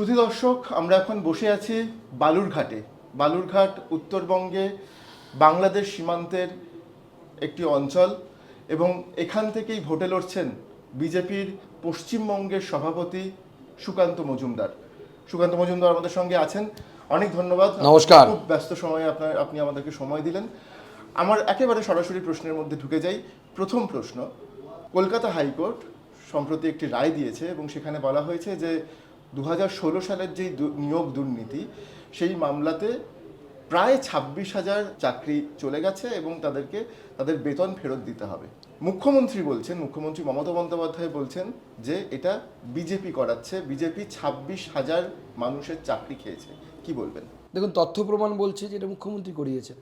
সুধী দর্শক আমরা এখন বসে আছি বালুরঘাটে। বালুরঘাট উত্তরবঙ্গে বাংলাদেশ সীমান্তের একটি অঞ্চল এবং এখান থেকেই ভোটে লড়ছেন বিজেপির পশ্চিমবঙ্গের সভাপতি সুকান্ত মজুমদার। সুকান্ত মজুমদার আমাদের সঙ্গে আছেন। অনেক ধন্যবাদ। নমস্কার। খুব ব্যস্ত সময়ে আপনার আপনি আমাদেরকে সময় দিলেন। আমার একেবারে সরাসরি প্রশ্নের মধ্যে ঢুকে যাই। প্রথম প্রশ্ন কলকাতা হাইকোর্ট সম্প্রতি একটি রায় দিয়েছে এবং সেখানে বলা হয়েছে যে দু হাজার ষোলো সালের দু- নিয়োগ দুর্নীতি, সেই মামলাতে প্রায় ছাব্বিশ হাজার চাকরি চলে গেছে এবং তাদেরকে তাদের বেতন ফেরত দিতে হবে। মুখ্যমন্ত্রী বলছেন, মুখ্যমন্ত্রী মমতা বন্দ্যোপাধ্যায় বলছেন যে এটা বিজেপি করাচ্ছে, বিজেপি ছাব্বিশ হাজার মানুষের চাকরি খেয়েছে। কি বলবেন? দেখুন, তথ্য প্রমাণ বলছে যে এটা মুখ্যমন্ত্রী করিয়েছেন।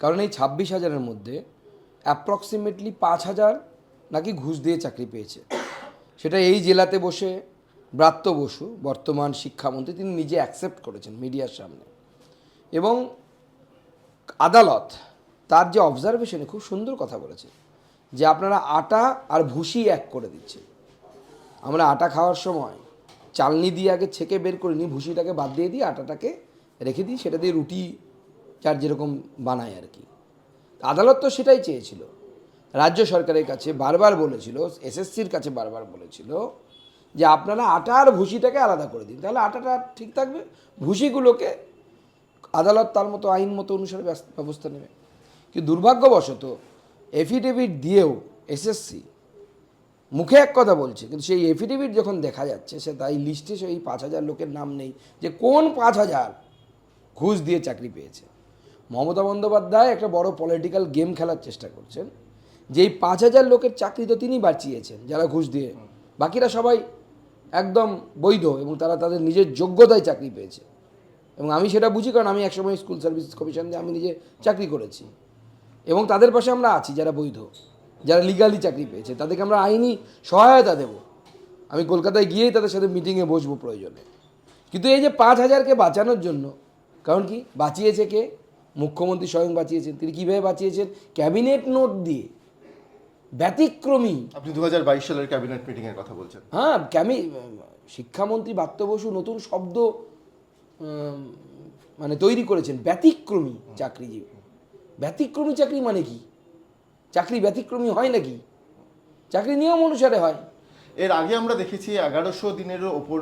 কারণ এই ছাব্বিশ হাজারের মধ্যে অ্যাপ্রক্সিমেটলি পাঁচ হাজার নাকি ঘুষ দিয়ে চাকরি পেয়েছে। সেটা এই জেলাতে বসে ব্রাত্য বসু, বর্তমান শিক্ষামন্ত্রী, তিনি নিজে অ্যাকসেপ্ট করেছেন মিডিয়ার সামনে। এবং আদালত তার যে অবজারভেশনে খুব সুন্দর কথা বলেছে, যে আপনারা আটা আর ভুসি এক করে দিচ্ছে আমরা আটা খাওয়ার সময় চালনি দিয়ে আগে ছেঁকে বের করে নিই, ভুসিটাকে বাদ দিয়ে দিই, আটাটাকে রেখে দিই, সেটা দিয়ে রুটি, যার যেরকম বানায় আর কি। আদালত তো সেটাই চেয়েছিল। রাজ্য সরকারের কাছে বারবার বলেছিল, এসএসসির কাছে বারবার বলেছিল যে আপনারা আটা আর ভুসিটাকে আলাদা করে দিন। তাহলে আটাটা ঠিক থাকবে ভুসিগুলোকে আদালত তার মতো আইন মতো অনুসারে ব্যবস্থা নেবে। কিন্তু দুর্ভাগ্যবশত এফিডেভিট দিয়েও এসএসসি মুখে এক কথা বলছে, কিন্তু সেই এফিডেভিট যখন দেখা যাচ্ছে, সে তাই লিস্টে সেই পাঁচ হাজার লোকের নাম নেই যে কোন পাঁচ হাজার ঘুষ দিয়ে চাকরি পেয়েছে। মমতা বন্দ্যোপাধ্যায় একটা বড় পলিটিক্যাল গেম খেলার চেষ্টা করছেন যে এই পাঁচ হাজার লোকের চাকরি তো তিনি বাঁচিয়েছেন, যারা ঘুষ দিয়ে। বাকিরা সবাই একদম বৈধ এবং তারা তাদের নিজের যোগ্যতায় চাকরি পেয়েছে। এবং আমি সেটা বুঝি কারণ আমি একসময় স্কুল সার্ভিস কমিশন দিয়ে আমি নিজে চাকরি করেছি। এবং তাদের পাশে আমরা আছি যারা বৈধ, যারা লিগালি চাকরি পেয়েছে। তাদেরকে আমরা আইনি সহায়তা দেব। আমি কলকাতায় গিয়েই তাদের সাথে মিটিংয়ে বসবো প্রয়োজনে। কিন্তু এই যে পাঁচ হাজারকে বাঁচানোর জন্য, কারণ কি? বাঁচিয়েছে কে? মুখ্যমন্ত্রী স্বয়ং বাঁচিয়েছেন। তিনি কীভাবে বাঁচিয়েছেন? ক্যাবিনেট নোট দিয়ে। ব্যতিক্রমী। আপনি দু হাজার বাইশ সালের ক্যাবিনেট মিটিং এর কথা বলছেন। হ্যাঁ ক্যামি শিক্ষামন্ত্রী বাত্য বসু নতুন শব্দ মানে তৈরি করেছেন ব্যতিক্রমী চাকরিজীবী। ব্যতিক্রমী চাকরি মানে কি? চাকরি ব্যতিক্রমী হয় নাকি? চাকরি নিয়ম অনুসারে হয়। এর আগে আমরা দেখেছি এগারোশো দিনেরও ওপর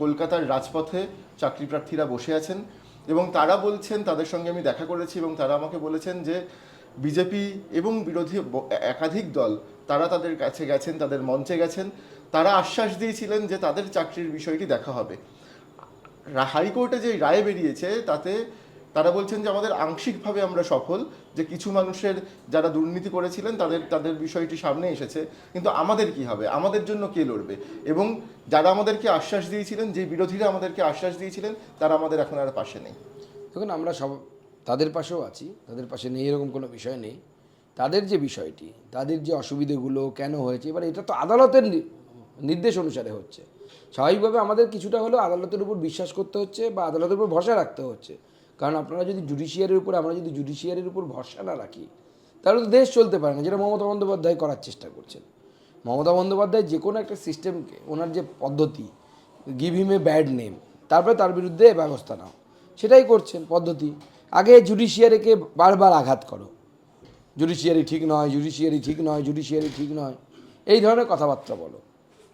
কলকাতার রাজপথে চাকরি প্রার্থীরা বসে আছেন এবং তারা বলছেন তাদের সঙ্গে আমি দেখা করেছি এবং তারা আমাকে বলেছেন যে বিজেপি এবং বিরোধী একাধিক দল, তারা তাদের কাছে গেছেন, তাদের মঞ্চে গেছেন। তারা আশ্বাস দিয়েছিলেন যে তাদের চাকরির বিষয়টি দেখা হবে। হাইকোর্টে যে রায় বেরিয়েছে, তাতে তারা বলছেন যে আমাদের আংশিকভাবে আমরা সফল, যে কিছু মানুষের যারা দুর্নীতি করেছিলেন, তাদের তাদের বিষয়টি সামনে এসেছে। কিন্তু আমাদের কি হবে? আমাদের জন্য কে লড়বে? এবং যারা আমাদেরকে আশ্বাস দিয়েছিলেন, যে বিরোধীরা আমাদেরকে আশ্বাস দিয়েছিলেন, তারা আমাদের এখন আর পাশে নেই। দেখুন, আমরা সব তাদের পাশেও আছি, তাদের পাশে নেই, এরকম কোনো বিষয় নেই। তাদের যে বিষয়টি, তাদের যে অসুবিধেগুলো কেন হয়েছে, এবার এটা তো আদালতের নির্দেশ অনুসারে হচ্ছে। স্বাভাবিকভাবে আমাদের কিছুটা হলেও আদালতের উপর বিশ্বাস করতে হচ্ছে বা আদালতের উপর ভরসা রাখতে হচ্ছে। কারণ আপনারা যদি জুডিশিয়ারির উপর, আমরা যদি জুডিশিয়ারির উপর ভরসা না রাখি, তাহলে তো দেশ চলতে পারে না, যেটা মমতা বন্দ্যোপাধ্যায় করার চেষ্টা করছেন। মমতা বন্দ্যোপাধ্যায় যে কোনো একটা সিস্টেমকে, ওনার যে পদ্ধতি give him a bad name তারপরে তার বিরুদ্ধে ব্যবস্থা নাও, সেটাই করছেন পদ্ধতি। আগে জুডিশিয়ারিকে বারবার আঘাত করো। জুডিশিয়ারি ঠিক নয় জুডিশিয়ারি ঠিক নয় জুডিশিয়ারি ঠিক নয়, এই ধরনের কথাবার্তা বলো।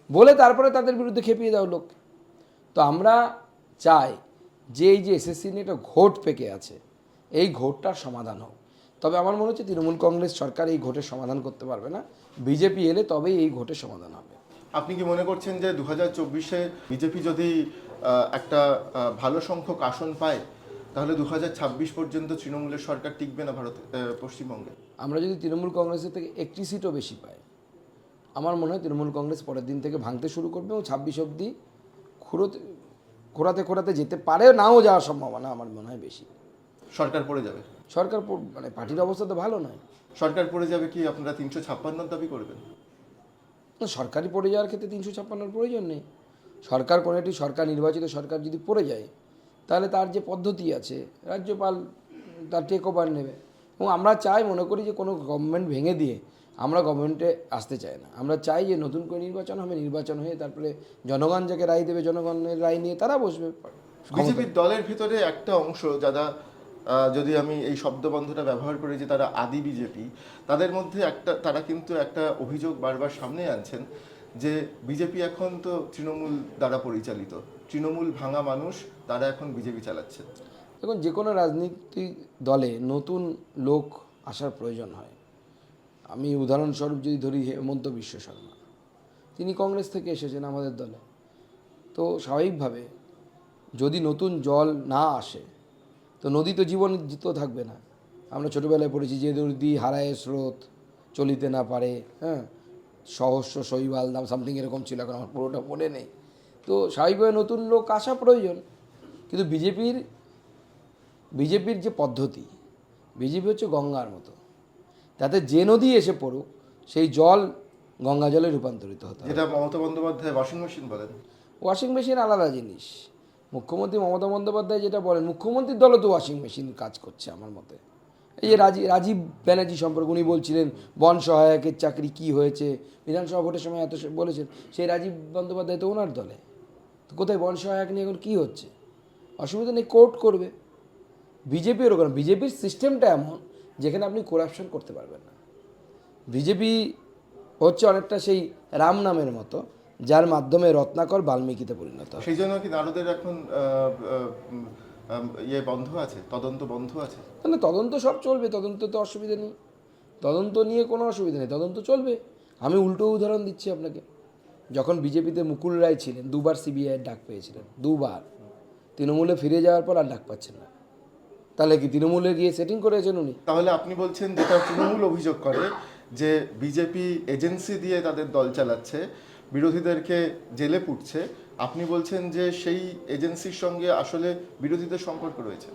বলে তারপরে তাদের বিরুদ্ধে খেপিয়ে দাও লোক। তো আমরা চাই যে এই যে এসএসসি নিয়ে একটা ঘোট পেকে আছে, এই ঘোটটার সমাধান হোক। তবে আমার মনে হচ্ছে তৃণমূল কংগ্রেস সরকার এই ঘোটের সমাধান করতে পারবে না। বিজেপি এলে তবেই এই ঘোটের সমাধান হবে। আপনি কি মনে করছেন যে দু হাজার চব্বিশে বিজেপি যদি একটা ভালো সংখ্যক আসন পায় তাহলে দু হাজার ছাব্বিশ পর্যন্ত তৃণমূলের সরকার টিকবে না ভারত পশ্চিমবঙ্গে? আমরা যদি তৃণমূল কংগ্রেসের থেকে একটি সিটও বেশি পাই আমার মনে হয় তৃণমূল কংগ্রেস পরের দিন থেকে ভাঙতে শুরু করবে এবং ছাব্বিশ অবধি খুঁড়োতে খোঁড়াতে খোঁড়াতে যেতে পারে নাও যাওয়ার সম্ভাবনা আমার মনে হয় বেশি। সরকার পড়ে যাবে? সরকার মানে পার্টির অবস্থা তো ভালো নয়। সরকার পড়ে যাবে কি আপনারা তিনশো ছাপ্পান্ন দাবি করবেন? না, সরকারি পড়ে যাওয়ার ক্ষেত্রে তিনশো ছাপ্পান্নর প্রয়োজন নেই। সরকার কোনো একটি সরকার নির্বাচিত সরকার যদি পড়ে যায় তাহলে তার যে পদ্ধতি আছে, রাজ্যপাল তার টেক ওভার নেবে। এবং আমরা চাই, মনে করি যে কোনো গভর্নমেন্ট ভেঙে দিয়ে আমরা গভর্নমেন্টে আসতে চাই না। আমরা চাই যে নতুন করে নির্বাচন হবে, নির্বাচন হয়ে তারপরে জনগণ যাকে রায় দেবে, জনগণের রায় নিয়ে তারা বসবে। বিজেপির দলের ভিতরে একটা অংশ যারা যদি আমি এই শব্দবন্ধটা ব্যবহার করি যে তারা আদি বিজেপি, তাদের মধ্যে একটা, তারা কিন্তু একটা অভিযোগ বারবার সামনে আনছেন যে বিজেপি এখন তো তৃণমূল দ্বারা পরিচালিত। তৃণমূল ভাঙা মানুষ, তারা এখন বিজেপি চালাচ্ছে। দেখুন, যে কোনো রাজনৈতিক দলে নতুন লোক আসার প্রয়োজন হয়। আমি উদাহরণস্বরূপ যদি ধরি হেমন্ত বিশ্ব শর্মা। তিনি কংগ্রেস থেকে এসেছেন আমাদের দলে। তো স্বাভাবিকভাবে যদি নতুন জল না আসে, তো নদী তো জীবন তো থাকবে না। আমরা ছোটোবেলায় পড়েছি, যে নদী হারায় স্রোত চলিতে না পারে হ্যাঁ? সহস্র শৈবাল দাম সামথিং এরকম ছিল, এখন আমার পুরোটা মনে নেই। তো স্বাভাবিকভাবে নতুন লোক আসা প্রয়োজন। কিন্তু বিজেপির বিজেপির যে পদ্ধতি বিজেপি হচ্ছে গঙ্গার মতো। তাতে যে নদী এসে পড়ুক সেই জল গঙ্গা জলে রূপান্তরিত হতো যেটা মমতা বন্দ্যোপাধ্যায় ওয়াশিং মেশিন বলেন। ওয়াশিং মেশিন আলাদা জিনিস। মুখ্যমন্ত্রী মমতা বন্দ্যোপাধ্যায় যেটা বলেন মুখ্যমন্ত্রীর দলও তো ওয়াশিং মেশিন কাজ করছে আমার মতে। এই যে রাজীব রাজীব ব্যানার্জি সম্পর্কে উনি বলছিলেন বন সহায়কের চাকরি কি হয়েছে বিধানসভা ভোটের সময় এত বলেছেন। সেই রাজীব বন্দ্যোপাধ্যায় তো ওনার দলে। তো কোথায় বন সহায়ক নিয়ে এখন কী হচ্ছে? অসুবিধা নেই কোর্ট করবে। বিজেপি ওরকম বিজেপির সিস্টেমটা এমন যেখানে আপনি করাপশন করতে পারবেন না। বিজেপি হচ্ছে অনেকটা সেই রাম নামের মতো যার মাধ্যমে রত্নাকর বাল্মীকিতে পরিণত সেই জন্য কি নারদের এখন ইয়ে বন্ধ আছে? তদন্ত বন্ধ আছে? মানে তদন্ত সব চলবে তদন্ত তো অসুবিধা নেই। তদন্ত নিয়ে কোনো অসুবিধা নেই তদন্ত চলবে। আমি উল্টো উদাহরণ দিচ্ছি আপনাকে। যখন বিজেপিতে মুকুল রায় ছিলেন দুবার সিবিআইয়ের ডাক পেয়েছিলেন দুবার। তৃণমূলে ফিরে যাওয়ার পর আর ডাক পাচ্ছেন না। তাহলে কি তৃণমূলে গিয়ে সেটিং করেছেন উনি? তাহলে আপনি বলছেন যেটা তৃণমূল অভিযোগ করে যে বিজেপি এজেন্সি দিয়ে তাদের দল চালাচ্ছে বিরোধীদেরকে জেলে পুটছে। আপনি বলছেন যে সেই এজেন্সির সঙ্গে আসলে বিরোধীদের সম্পর্ক রয়েছে।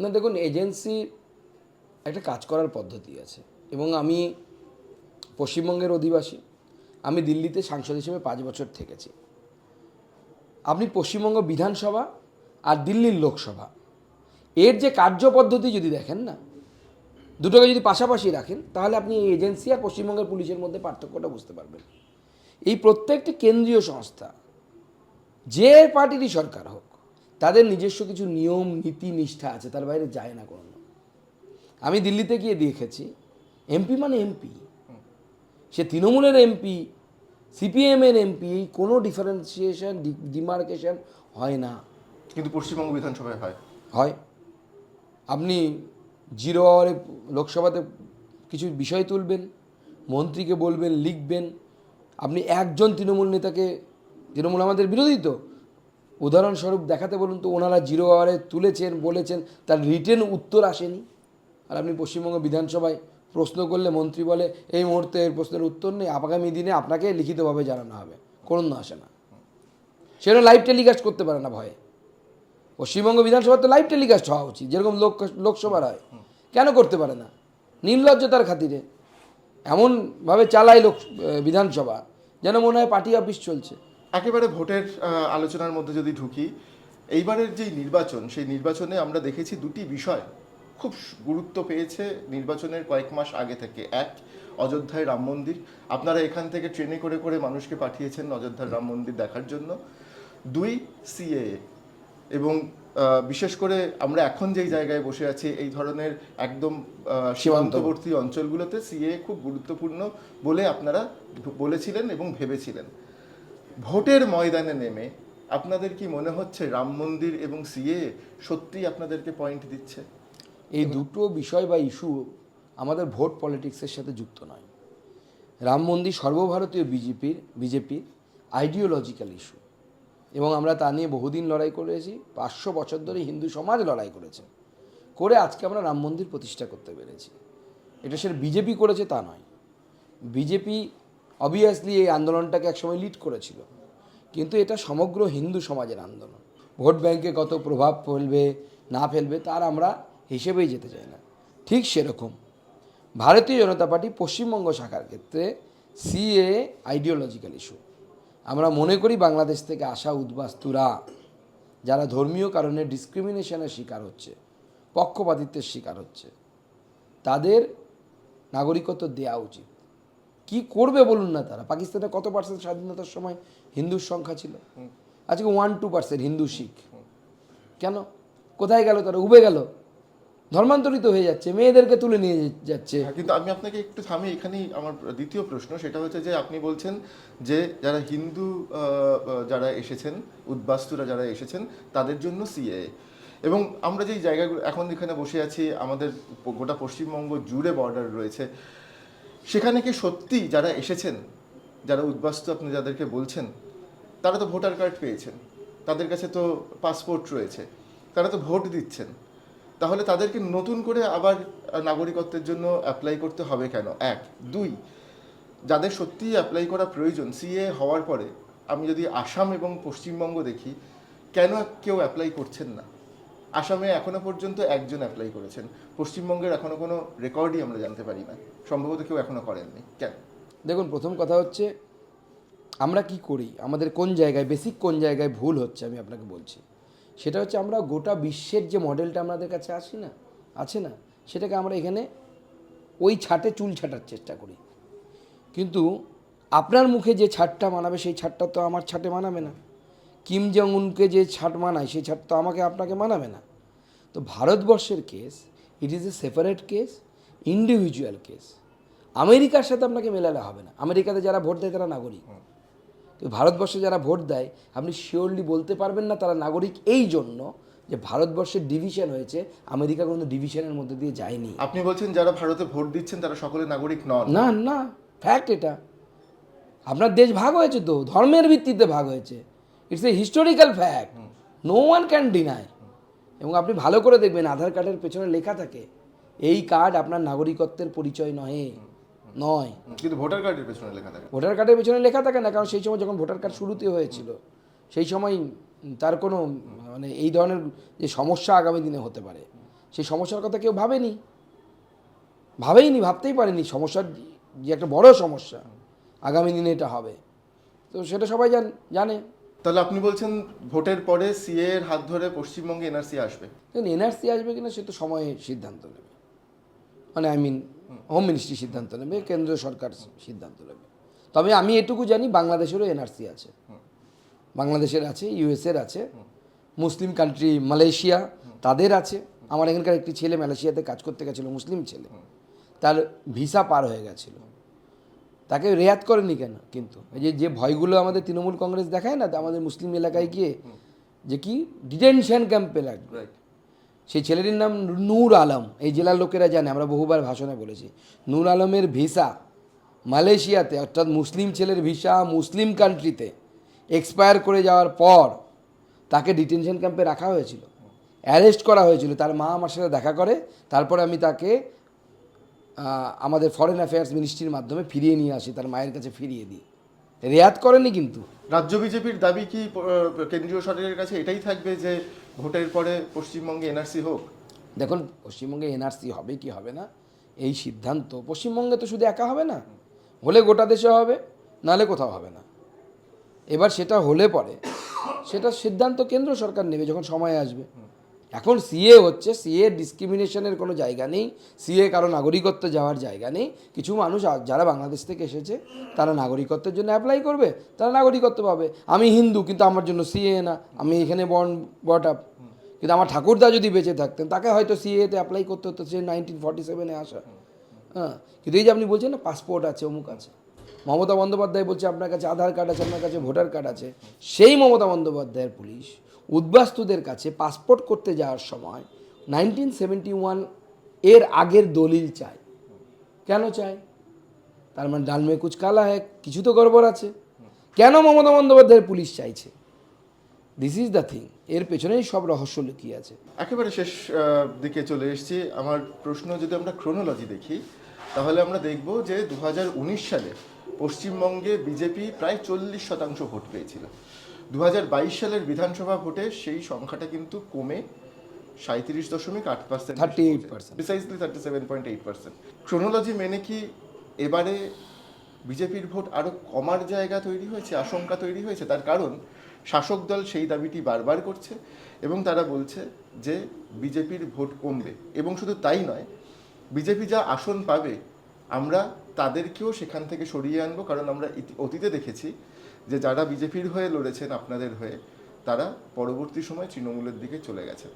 না দেখুন এজেন্সি একটা কাজ করার পদ্ধতি আছে। এবং আমি পশ্চিমবঙ্গের অধিবাসী আমি দিল্লিতে সাংসদ হিসেবে পাঁচ বছর থেকেছি। আপনি পশ্চিমবঙ্গ বিধানসভা আর দিল্লির লোকসভা। এর যে কার্যপদ্ধতি যদি দেখেন না, দুটোকে যদি পাশাপাশি রাখেন, তাহলে আপনি এই এজেন্সি আর পশ্চিমবঙ্গের পুলিশের মধ্যে পার্থক্যটা বুঝতে পারবেন। এই প্রত্যেকটি কেন্দ্রীয় সংস্থা, যে পার্টিরই সরকার হোক, তাদের নিজস্ব কিছু নিয়ম, নীতি, নিষ্ঠা আছে, তার বাইরে যায় না কোনো। আমি দিল্লিতে গিয়ে দেখেছি, এমপি মানে এমপি। সে তৃণমূলের এমপি সিপিএমের এমপি কোনো ডিফারেন্সিয়েশন ডিমার্কেশন হয় না। কিন্তু পশ্চিমবঙ্গ বিধানসভায় হয়। হয়। আপনি জিরো আওয়ারে লোকসভাতে কিছু বিষয় তুলবেন মন্ত্রীকে বলবেন লিখবেন। আপনি একজন তৃণমূল নেতাকে তৃণমূল আমাদের বিরোধী তো। উদাহরণস্বরূপ দেখাতে বলুন তো ওনারা জিরো আওয়ারে তুলেছেন বলেছেন তার রিটেন উত্তর আসেনি। আর আপনি পশ্চিমবঙ্গ বিধানসভায় প্রশ্ন করলে মন্ত্রী বলে, এই মুহূর্তে এর প্রশ্নের উত্তর নেই, আগামী দিনে আপনাকে লিখিতভাবে জানানো হবে। কোনো আসে না। সেটা লাইভ টেলিকাস্ট করতে পারে না ভয়ে। পশ্চিমবঙ্গ বিধানসভা তো লাইভ টেলিকাস্ট হওয়া উচিত, যেরকম লোক লোকসভার হয়। কেন করতে পারে না? নির্লজ্জতার খাতিরে। এমনভাবে চালায় লোক বিধানসভা, যেন মনে হয় পার্টি অফিস চলছে। একেবারে ভোটের আলোচনার মধ্যে যদি ঢুকি, এইবারের যে নির্বাচন, সেই নির্বাচনে আমরা দেখেছি দুটি বিষয় খুব গুরুত্ব পেয়েছে নির্বাচনের কয়েক মাস আগে থেকে। এক অযোধ্যায় রাম মন্দির। আপনারা এখান থেকে ট্রেনে করে করে মানুষকে পাঠিয়েছেন অযোধ্যার রাম মন্দির দেখার জন্য। দুই সিএএ। এবং বিশেষ করে আমরা এখন যেই জায়গায় বসে আছি এই ধরনের একদম সীমান্তবর্তী অঞ্চলগুলোতে সিএ খুব গুরুত্বপূর্ণ বলে আপনারা বলেছিলেন এবং ভেবেছিলেন। ভোটের ময়দানে নেমে আপনাদের কি মনে হচ্ছে রাম মন্দির এবং সিএ সত্যি আপনাদেরকে পয়েন্ট দিচ্ছে? এই দুটো বিষয় বা ইস্যু আমাদের ভোট পলিটিক্সের সাথে যুক্ত নয়। রাম মন্দির সর্বভারতীয় বিজেপির বিজেপির আইডিওলজিক্যাল ইস্যু এবং আমরা তা নিয়ে বহুদিন লড়াই করেছি, পাঁচশো বছর ধরে হিন্দু সমাজ লড়াই করেছে। করে আজকে আমরা রাম মন্দির প্রতিষ্ঠা করতে পেরেছি। এটা সেটা বিজেপি করেছে তা নয়। বিজেপি অবভিয়াসলি এই আন্দোলনটাকে একসময় লিড করেছিল। কিন্তু এটা সমগ্র হিন্দু সমাজের আন্দোলন। ভোট ব্যাংকে কত প্রভাব ফেলবে, না ফেলবে, তার আমরা হিসেবেই যেতে চায় না। ঠিক সেরকম। ভারতীয় জনতা পার্টি পশ্চিমবঙ্গ শাখার ক্ষেত্রে সিএ আইডিওলজিক্যাল ইস্যু আমরা মনে করি বাংলাদেশ থেকে আসা উদ্বাস্তুরা যারা ধর্মীয় কারণে ডিসক্রিমিনেশনের শিকার হচ্ছে পক্ষপাতিত্বের শিকার হচ্ছে তাদের নাগরিকত্ব দেওয়া উচিত। কি করবে বলুন না তারা? পাকিস্তানে কত পার্সেন্ট স্বাধীনতার সময় হিন্দুর সংখ্যা ছিল? আজকে ওয়ান টু পার্সেন্ট হিন্দু শিখ। কেন? কোথায় গেল তারা? উবে গেল? ধর্মান্তরিত হয়ে যাচ্ছে মেয়েদেরকে তুলে নিয়ে যাচ্ছে। হ্যাঁ, কিন্তু আমি আপনাকে একটু থামি এখানেই আমার দ্বিতীয় প্রশ্ন সেটা হচ্ছে যে আপনি বলছেন যে যারা হিন্দু যারা এসেছেন উদ্বাস্তুরা যারা এসেছেন তাদের জন্য সিএ এবং আমরা যেই জায়গাগুলো এখন এখানে বসে আছি আমাদের গোটা পশ্চিমবঙ্গ জুড়ে বর্ডার রয়েছে সেখানে কি সত্যি যারা এসেছেন যারা উদ্বাস্তু আপনি যাদেরকে বলছেন তারা তো ভোটার কার্ড পেয়েছেন তাদের কাছে তো পাসপোর্ট রয়েছে তারা তো ভোট দিচ্ছেন তাহলে তাদেরকে নতুন করে আবার নাগরিকত্বের জন্য অ্যাপ্লাই করতে হবে কেন? এক। দুই, যাদের সত্যিই অ্যাপ্লাই করা প্রয়োজন সিএ হওয়ার পরে, আমি যদি আসাম এবং পশ্চিমবঙ্গ দেখি, কেন কেউ অ্যাপ্লাই করছেন না? আসামে এখনও পর্যন্ত একজন অ্যাপ্লাই করেছেন। পশ্চিমবঙ্গের এখনও কোনো রেকর্ডই আমরা জানতে পারি না। সম্ভবত কেউ এখনও করেননি। কেন? দেখুন, প্রথম কথা হচ্ছে, আমরা কি করি? আমাদের কোন জায়গায় বেসিক কোন জায়গায় ভুল হচ্ছে, আমি আপনাকে বলছি। সেটা হচ্ছে আমরা গোটা বিশ্বের যে মডেলটা আমাদের কাছে আসি না, আছে না, সেটাকে আমরা এখানে ওই ছাটে চুল ছাটার চেষ্টা করি। কিন্তু আপনার মুখে যে ছাটটা মানাবে, সেই ছাটটা তো আমার ছাটে মানাবে না। কিম জং উনকে যে ছাট মানায়, সেই ছাট তো আমাকে আপনাকে মানাবে না। তো ভারতবর্ষের case it is a separate case individual case আমেরিকার সাথে আপনাকে মেলালে হবে না। আমেরিকাতে যারা ভোট দেয়, তারা নাগরিক। তো ভারতবর্ষে যারা ভোট দেয় আপনি শিওরলি বলতে পারবেন না তারা নাগরিক এই জন্য যে ভারতবর্ষের ডিভিশন হয়েছে আমেরিকা কোনো ডিভিশনের মধ্যে দিয়ে যায়নি। আপনি বলছেন যারা ভারতে ভোট দিচ্ছেন তারা সকলে নাগরিক নন। না না ফ্যাক্ট এটা। আপনার দেশ ভাগ হয়েছে তো ধর্মের ভিত্তিতে ভাগ হয়েছে। It's a historical fact no one can deny এবং আপনি ভালো করে দেখবেন আধার কার্ডের পেছনে লেখা থাকে এই কার্ড আপনার নাগরিকত্বের পরিচয় নয় নয়। কিন্তু ভোটার কার্ডের পেছনে লেখা থাকে। ভোটার কার্ডের পেছনে লেখা থাকে না কারণ সেই সময় যখন ভোটার কার্ড শুরুতে হয়েছিল সেই সময় তার কোনো মানে এই ধরনের যে সমস্যা আগামী দিনে হতে পারে সেই সমস্যার কথা কেউ ভাবেনি? ভাবেইনি ভাবতেই পারেনি সমস্যার যে একটা বড় সমস্যা আগামী দিনে এটা হবে। তো সেটা সবাই জান জানে। তাহলে আপনি বলছেন ভোটের পরে সিএ এর হাত ধরে পশ্চিমবঙ্গে এনআরসি আসবে। এনআরসি আসবে কিনা সে তো সময়ে সিদ্ধান্ত নেবে। মানে আই মিন হোম মিনিস্ট্রি সিদ্ধান্ত নেবে, কেন্দ্রীয় সরকার সিদ্ধান্ত নেবে। তবে আমি এটুকু জানি, বাংলাদেশেরও এনআরসি আছে। বাংলাদেশের আছে ইউএসের আছে মুসলিম কান্ট্রি মালয়েশিয়া তাদের আছে। আমার এখানকার একটি ছেলে মালয়েশিয়াতে কাজ করতে গেছিল মুসলিম ছেলে। তার ভিসা পার হয়ে গেছিল। তাকে রেয়াত করেনি কেন? কিন্তু যে যে ভয়গুলো আমাদের তৃণমূল কংগ্রেস দেখায় না, আমাদের মুসলিম এলাকায় গিয়ে, যে কি? ডিটেনশন ক্যাম্পে লাগবে। সেই ছেলেটির নাম নূর আলম। এই জেলার লোকেরা জানে, আমরা বহুবার ভাষণে বলেছি। নূর আলমের ভিসা মালয়েশিয়াতে, অর্থাৎ মুসলিম ছেলের ভিসা মুসলিম কান্ট্রিতে এক্সপায়ার করে যাওয়ার পর তাকে ডিটেনশন ক্যাম্পে রাখা হয়েছিল। অ্যারেস্ট করা হয়েছিল। তার মা আমার সাথে দেখা করে। তারপরে আমি তাকে আমাদের ফরেন অ্যাফেয়ার্স মিনিস্ট্রির মাধ্যমে ফিরিয়ে নিয়ে আসি, তার মায়ের কাছে ফিরিয়ে দিই। রেয়াত করেনি কিন্তু। রাজ্য বিজেপির দাবি কি কেন্দ্রীয় সরকারের কাছে এটাই থাকবে যে ভোটের পরে পশ্চিমবঙ্গে এনআরসি হোক। দেখুন, পশ্চিমবঙ্গে এনআরসি হবে কি হবে না, এই সিদ্ধান্ত, পশ্চিমবঙ্গে তো শুধু একা হবে না, হলে গোটা দেশে হবে, নাহলে কোথাও হবে না। এবার সেটা হলে পরে, সেটা সিদ্ধান্ত কেন্দ্র সরকার নেবে যখন সময় আসবে। এখন সিএ হচ্ছে সিএ ডিসক্রিমিনেশনের কোনো জায়গা নেই সিএ কারও নাগরিকত্ব যাওয়ার জায়গা নেই। কিছু মানুষ যারা বাংলাদেশ থেকে এসেছে, তারা নাগরিকত্বের জন্য অ্যাপ্লাই করবে, তারা নাগরিকত্ব পাবে। আমি হিন্দু, কিন্তু আমার জন্য সিএ না, আমি এখানে বর্ন বট আপ কিন্তু আমার ঠাকুরদা যদি বেঁচে থাকতেন, তাকে হয়তো সিএতে অ্যাপ্লাই করতে হতো, সে নাইনটিন ফর্টি সেভেনে আসা। হ্যাঁ কিন্তু এই যে আপনি বলছেন না পাসপোর্ট আছে, অমুক আছে। মমতা বন্দ্যোপাধ্যায় বলছে, আপনার কাছে আধার কার্ড আছে, আপনার কাছে ভোটার কার্ড আছে। সেই মমতা বন্দ্যোপাধ্যায়ের পুলিশ উদ্বাস্তুদের কাছে পাসপোর্ট করতে যাওয়ার সময় নাইনটিন সেভেন্টি ওয়ানের আগের দলিল চায়। কেন চায়? তার মানে ডাল মে কুচ কালা হ্যাঁ কিছু তো গড়বড় আছে। কেন মমতা বন্দ্যোপাধ্যায়ের পুলিশ চাইছে? দিস ইজ দ্য থিং এর পেছনেই সব রহস্য লুকিয়ে আছে। একেবারে শেষ দিকে চলে এসেছি। আমার প্রশ্ন, যদি আমরা ক্রোনোলজি দেখি, তাহলে আমরা দেখব যে দু হাজার উনিশ সালে পশ্চিমবঙ্গে বিজেপি প্রায় চল্লিশ শতাংশ ভোট পেয়েছিল। দু হাজার বাইশ সালের বিধানসভা ভোটে সেই সংখ্যাটা কিন্তু কমে সাঁত্রিশ দশমিক আট percent 38%. Precisely thirty seven point eight percent chronology মেনে কি এবারে বিজেপির ভোট আরও কমার জায়গা তৈরি হয়েছে আশঙ্কা তৈরি হয়েছে? তার কারণ শাসক দল সেই দাবিটি বারবার করছে এবং তারা বলছে যে বিজেপির ভোট কমবে। এবং শুধু তাই নয় বিজেপি যা আসন পাবে আমরা তাদেরকেও সেখান থেকে সরিয়ে আনব কারণ আমরা অতীতে দেখেছি যে যারা বিজেপির হয়ে লড়েছেন আপনাদের হয়ে তারা পরবর্তী সময় তৃণমূলের দিকে চলে গেছেন।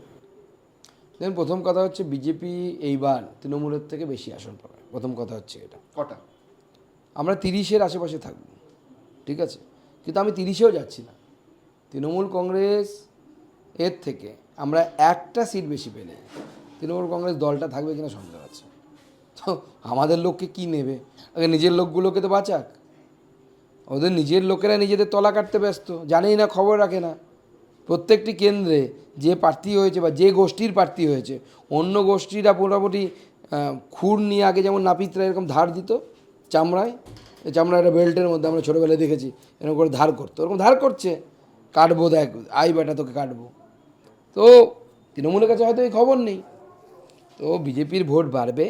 দেখুন প্রথম কথা হচ্ছে বিজেপি এইবার তৃণমূলের থেকে বেশি আসন পাবে। প্রথম কথা হচ্ছে এটা। কটা? আমরা তিরিশের আশেপাশে থাকব ঠিক আছে? কিন্তু আমি তিরিশেও যাচ্ছি না। তৃণমূল কংগ্রেস এর থেকে আমরা একটা সিট বেশি পেলে তৃণমূল কংগ্রেস দলটা থাকবে কিনা সন্দেহ আছে। তো আমাদের লোককে কি নেবে? আগে নিজের লোকগুলোকে তো বাঁচাক। ওদের নিজের লোকেরা নিজেদের তলা কাটতে ব্যস্ত, জানেই না, খবর রাখে না। প্রত্যেকটি কেন্দ্রে যে প্রার্থী হয়েছে বা যে গোষ্ঠীর প্রার্থী হয়েছে, অন্য গোষ্ঠীরা মোটামুটি খুর নিয়ে আগে যেমন নাপিতরা এরকম ধার দিত, চামড়ায় চামড়া একটা বেল্টের মধ্যে আমরা ছোটোবেলায় দেখেছি, এরকম করে ধার করতো ওরকম ধার করছে, কাটবো দেখ আই বেটা তোকে কাটবো। তো তৃণমূলের কাছে হয়তো এই খবর নেই। তো বিজেপির ভোট বাড়বে,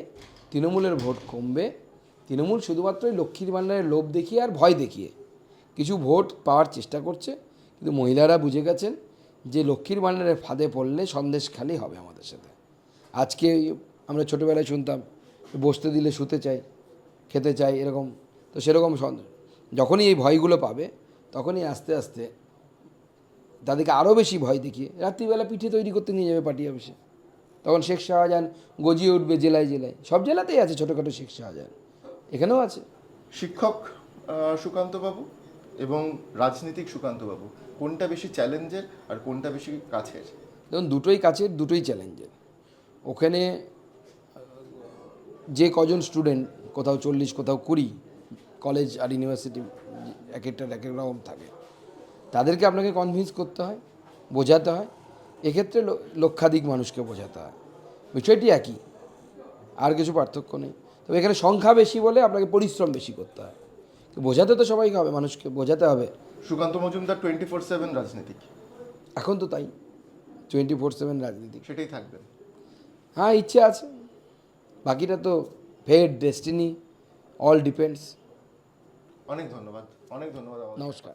তৃণমূলের ভোট কমবে তৃণমূল শুধুমাত্র এই লক্ষ্মীর ভাণ্ডারের লোভ দেখিয়ে আর ভয় দেখিয়ে কিছু ভোট পাওয়ার চেষ্টা করছে, কিন্তু মহিলারা বুঝে গেছেন যে লক্ষ্মীর ভাণ্ডারের ফাঁদে পড়লে সন্দেশ খালি হবে আমাদের সাথে। আজকে আমরা ছোটোবেলায় শুনতাম, বসতে দিলে শুতে চাই, খেতে চাই, এরকম। তো সেরকম যখনই এই ভয়গুলো পাবে, তখনই আস্তে আস্তে তাদেরকে আরও বেশি ভয় দেখিয়ে রাত্রিবেলা পিঠে তৈরি করতে নিয়ে যাবে পার্টি অফিসে। তখন শেখ শাহজাহান গজিয়ে উঠবে জেলায় জেলায়। সব জেলাতেই আছে ছোটোখাটো শেখ শাহজাহান। এখানেও আছে। শিক্ষক সুকান্তবাবু এবং রাজনীতিক সুকান্তবাবু কোনটা বেশি চ্যালেঞ্জের আর কোনটা বেশি কাছের? দেখুন দুটোই কাছের দুটোই চ্যালেঞ্জের। ওখানে যে কজন স্টুডেন্ট কোথাও চল্লিশ কোথাও কুড়ি কলেজ আর ইউনিভার্সিটি এক একটা এক এক রকম থাকে তাদেরকে আপনাকে কনভিন্স করতে হয় বোঝাতে হয়। এক্ষেত্রে লক্ষাধিক মানুষকে বোঝাতে হয়। বিষয়টি একই আর কিছু পার্থক্য নেই। তবে এখানে সংখ্যা বেশি বলে আপনাকে পরিশ্রম বেশি করতে হয়। তো বোঝাতে তো সবাইকে হবে মানুষকে বোঝাতে হবে। Sukanta Majumdar twenty four seven রাজনীতিক। এখন তো তাই। টোয়েন্টি ফোর সেভেন রাজনীতি সেটাই থাকবে। হ্যাঁ ইচ্ছে আছে। বাকিটা তো ফেড ডেস্টিনি অল ডিপেন্ডস অনেক ধন্যবাদ। অনেক ধন্যবাদ নমস্কার।